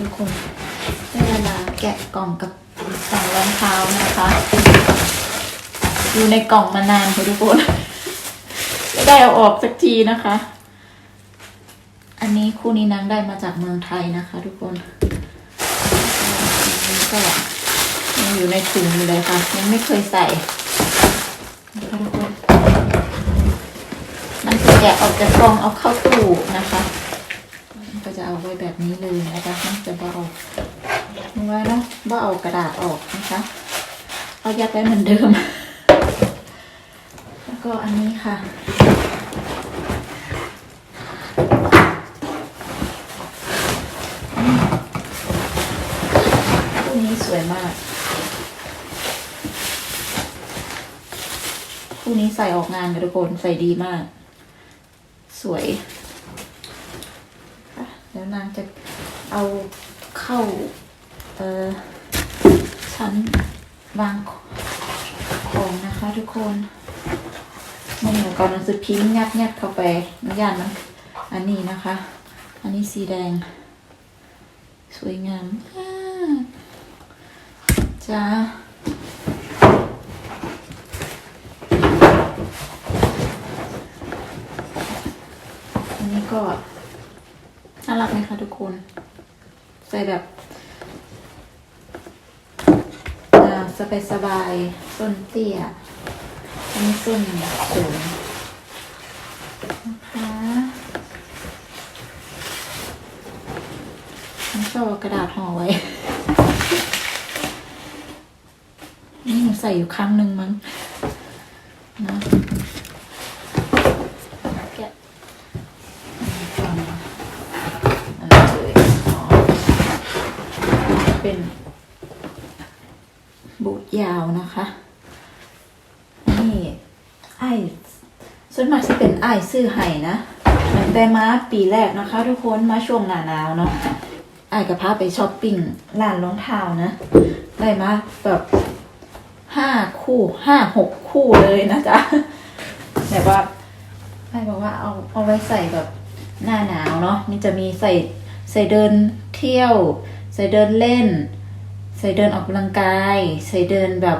ทุกคนได้เวลาแกะกล่องกับกล่องรองเท้านะคะ อยู่ในกล่องมานานค่ะทุกคนไม่ได้เอาออกสักทีนะคะ อันนี้คู่นี้นางได้มาจากเมืองไทยนะคะ ทุกคนนี้ก็ยังอยู่ในถุงอยู่เลยค่ะยังไม่เคยใส่นะคะทุกคนมันจะแกะออกจากกล่องเอาเข้าตู้นะคะ ไว้แบบนี้เลยนะคะมันจะบ่เอาไว้นะบ่เอากระดาษออกนะคะ เอายัดไว้เหมือนเดิม แล้วก็อันนี้ค่ะคู่นี้สวยมากคู่นี้ใส่ออกงานค่ะทุกคนใส่ดีมาก สวย แล้วนางจะเอาเข้าเออชั้นวางของนะคะทุกคนมันเหมือนกับหนังสือพิมพ์ยัดยัดเข้าไปมันย่านมันอันนี้นะคะ อันนี้สีแดง สวยงามจ้าอันนี้ก็ น่ารักไหมคะทุกคน ใส่แบบสบายสบายๆส้นเตี้ยอันนี้ส้นสูงนะคะฉันชอบกระดาษห่อไว้ นี่หนูใส่อยู่ครั้งหนึ่งมั้งนะ เป็นบูทยาวนะคะ นี่ไอ้ส่วนมากที่เป็นไอ้ซื้อไห้นะเหมือนแต่มาปีแรกนะคะ ทุกคนมาช่วงหนาหนาวเนาะไอ้ายก็พาไปช้อปปิ้งร้านรองเท้านะ ได้มาแบบห้าคู่ห้าหกคู่เลยนะจ๊ะแต่ว่าไอ้บอกว่าเอาเอาไว้ใส่แบบหน้าหนาวเนาะนี่จะมีใส่ใส่เดินเที่ยว ใส่เดินเล่น ใส่เดินออกกำลังกาย ใส่เดินแบบ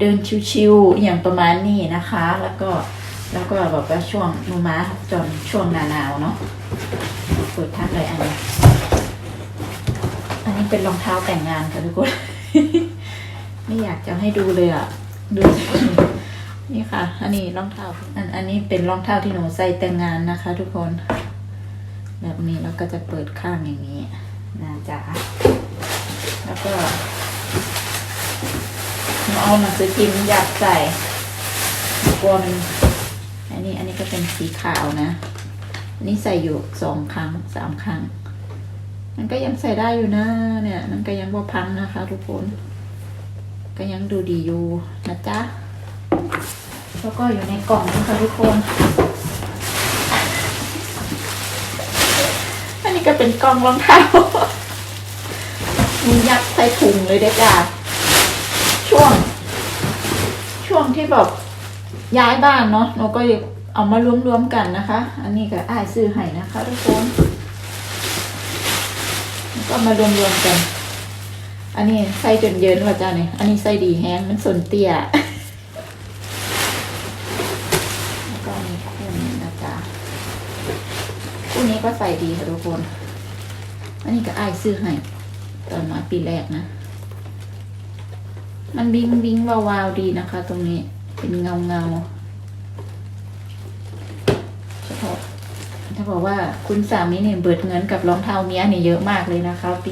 เดินชิวๆอย่างประมาณนี้นะคะ แล้วก็แล้วก็แบบว่าช่วงมูมาจนช่วงหนาหนาวเนาะเปิดทักเลยอันนี้ อันนี้เป็นรองเท้าแต่งงานค่ะทุกคน ไม่อยากจะให้ดูเลยอะดูสินี่ค่ะ อันนี้รองเท้า อันอันนี้เป็นรองเท้าที่หนูใส่แต่งงานนะคะ ทุกคน แบบนี้แล้วก็จะเปิดข้างอย่างนี้ นะจ๊ะแล้วก็เอาหนังสือพิมพ์ยัดใส่กลัวมันอันนี้อันนี้ก็เป็นสีขาวนะ อันนี้ใส่อยู่สองครั้งสามครั้ง มันก็ยังใส่ได้อยู่นะ เนี่ย มันก็ยังว่าพังนะคะ ทุกคน ก็ยังดูดีอยู่นะจ๊ะ แล้วก็อยู่ในกล่องนะคะทุกคน นี่ก็เป็นกล่องรองเท้ามียัดใส่ถุงเลยเด็กอะช่วง ช่วงที่แบบย้ายบ้านเนาะเราก็เอามารวมๆกันนะคะ อันนี้ก็อ้ายซื้อให้นะคะทุกคนก็มารวมๆกัน อันนี้ใส่จนเยินว่าจ้าเนี่ย อันนี้ใส่ดีแฮงมันสนเตี้ยแล้วก็มีคู่นี้นะจ๊ะ ที่นี้ก็ใส่ดีค่ะทุกคน อันนี้ก็อายซื้อให้ตอนมาปีแรกนะ มันบิงบิงวาวาวดีนะคะ ตรงนี้เป็นเงาเงาเฉพาะถ้าบอกว่าคุณสามีเนี่ยเบิดเงินกับรองเท้าเมียเนี่ยเยอะมากเลยนะคะปี